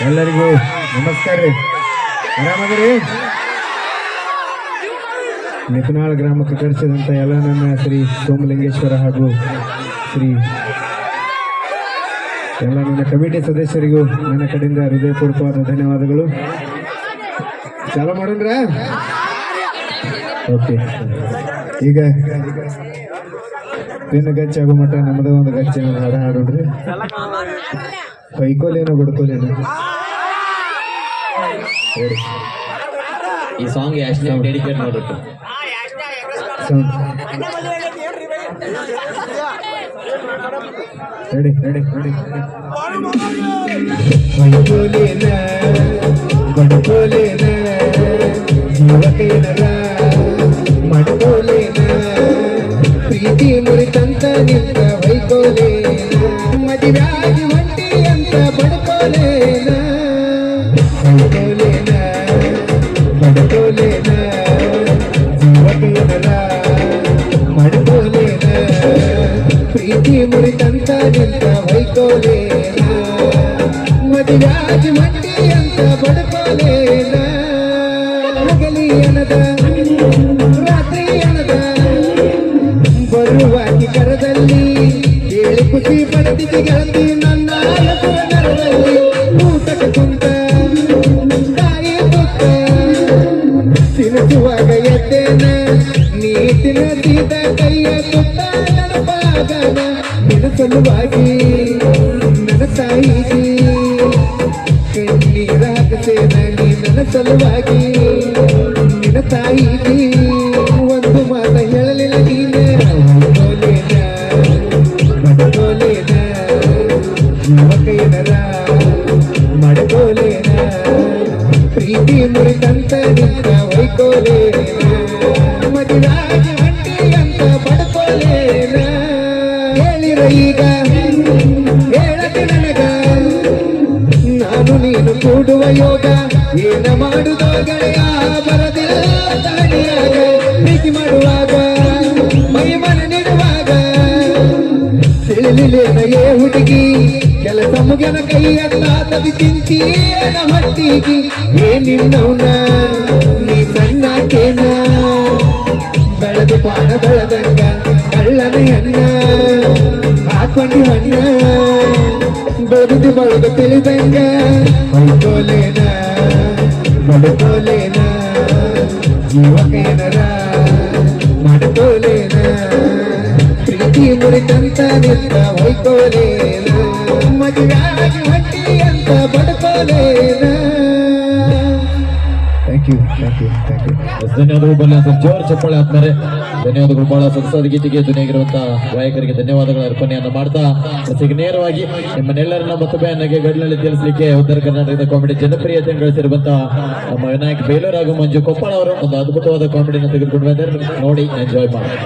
ಎಲ್ಲರಿಗೂ ನಮಸ್ಕಾರ ರೀ. ಆರಾಮದಿರಿ? ಗ್ರಾಮಕ್ಕೆ ಕರೆಸಿದಂತ ಎಲ್ಲ ನನ್ನ ಶ್ರೀ ಸೋಮಲಿಂಗೇಶ್ವರ ಹಾಗೂ ಶ್ರೀ ಎಲ್ಲ ನನ್ನ ಕಮಿಟಿ ಸದಸ್ಯರಿಗೂ ನನ್ನ ಕಡೆಯಿಂದ ಹೃದಯಪೂರ್ವಕವಾದ ಧನ್ಯವಾದಗಳು. ಚಾಲೋ ಮಾಡೋಣ್ರ? ಓಕೆ. ಈಗ ಪಿನ್ ಗಚ್ಚಾಗೋ ಮಟ್ಟ ನಮ್ಮದೇ ಒಂದು ಗಚ್ಚಿ ಹಾಡ ಹಾಡೋಣ್ರಿ ಕೈಕೋಲೇನು ಬಡ್ಕೋಲೇನೋ. ಹೇಳಿ. ಈ ಸಾಂಗ್ ಯಾಶ್ನೇ ಡೆಡಿಕೇಟ್ ಮಾಡ್ಬಿಟ್ಟು ರೆಡಿ ರೆಡಿ ರೆಡಿ ಕೈಕೋಲೇನ ಬಡ್ಕೋಲೇನ. ಮುರಿತಂತ ನಿಂತ ವೈಕೋಲೇನ ಮದುವೆಯಾಗಿ ಹೊಂಟಿ ಅಂತ ಬಡ್ಕೋಲೇನ ಕೈಕೋಲೇನ ಬಡ್ಕೋಲೇನ ಜೀವಕೇನರ ಮಡ್ಕೋಲೇನ ಪ್ರೀತಿ ಮುರಿತಂತ ನಿಂತ ವೈಕೋಲೇನ ಮದುವೆಯಾಗಿ ಹೊಂಟಿ ಅಂತ ಬಡ್ಕೋಲೇನ ಕರದಲ್ಲಿ ಹೇಳಿ ಖುಷಿ ಗೆಳತಿ ನನ್ನ ಊಟಕ್ಕೆ ಕುಂತ ತಾಯಿ ಕೊಟ್ಟ. ತಿನ್ನಿಸುವಾಗ ಎದ್ದೇನ ನೀ ತಿನ್ನದಿದ ಕೈಯ ಸುತ್ತ ನಿನ್ನ ತಾಯಿಗೆ ಮಡ್ಕೋಲೇನ ಪ್ರೀತಿ ನಿನ್ನ ಅಂತ ಬಡ್ಕೋಲೇನ ಹೇಳಿರ ಈಗ ನನಗ ನಾನು ನೀನು ಕೂಡುವ ಯೋಗ ಏನ ಮಾಡುದೋ ಗೆಳೆಯ ಬರದಿಲ್ಲ ಪ್ರೀತಿ ಮಾಡುವಾಗ ಮೈ ಮನ ನೀಡುವಾಗ ಏ ಹುಡುಗಿ ಕೆಲಸ ಮುಗಿನ ಕೈಯಲ್ಲ ತದಿ ತಿಂತೀನ ಮಟ್ಟಿಗೆ ಏನಿನ್ನವನ ನೀ ಸಣ್ಣಕೇನ? ಬೆಳೆದು ಪಾನ ಬೆಳೆದಂಗ ಕಳ್ಳನ ಹಾಕೊಂಡು ಹಣ್ಣ ಬೆಳೆದು ಬಳದು ತಿಳಿದಂಗ ಹೊಯ್ಕೋಲೇನ ಬಡ್ಕೋಲೇನ ಜೀವಕೇನರ, ಮಾಡ್ಕೋಲೇನ. ಪ್ರೀತಿ ಮುರಿತಂತ ನಿಂತ ಹೊಯ್ಕೋಲೇನ. ಹೊಟ್ಟಿ ಅಂತ ಬಡ್ಕೋಲೇನ. Thank you thank you thank you ಧನ್ಯವಾದಗಳು ಬಲ್ಲ ಜೋರು ಚಪ್ಪಾಳೆ ಹಾಕ್ತಾರೆ. ಧನ್ಯವಾದಗಳು ಬಹಳ ಸೊಗಸಾದ ಗೀತೆಗೆ ಧ್ವನಿಯಾಗಿರುವಂತಹ ಗಾಯಕರಿಗೆ ಧನ್ಯವಾದಗಳ ಅರ್ಪಣೆಯನ್ನು ಮಾಡ್ತಾ ಜೊತೆಗೆ ನೇರವಾಗಿ ನಿಮ್ಮನ್ನೆಲ್ಲರನ್ನ ಮತ್ತೊಮ್ಮೆ ಗಡಿನಲ್ಲಿ ಗಡ್ಲಲ್ಲಿ ತಿಳಿಸಲಿಕ್ಕೆ ಉತ್ತರ ಕರ್ನಾಟಕದ ಕಾಮಿಡಿ ಜನಪ್ರಿಯತೆಯನ್ನು ಗಳಿಸಿರುವಂತಹ ನಮ್ಮ ವಿನಾಯಕ್ ಬೇಲೂರ್ ಹಾಗೂ ಮಂಜು ಕೊಪ್ಪಳ ಅವರು ಒಂದು ಅದ್ಭುತವಾದ ಕಾಮಿಡಿಯನ್ನು ತೆಗೆದುಕೊಂಡು ಬಂದರೆ ನೋಡಿ ಎಂಜಾಯ್ ಮಾಡಿ.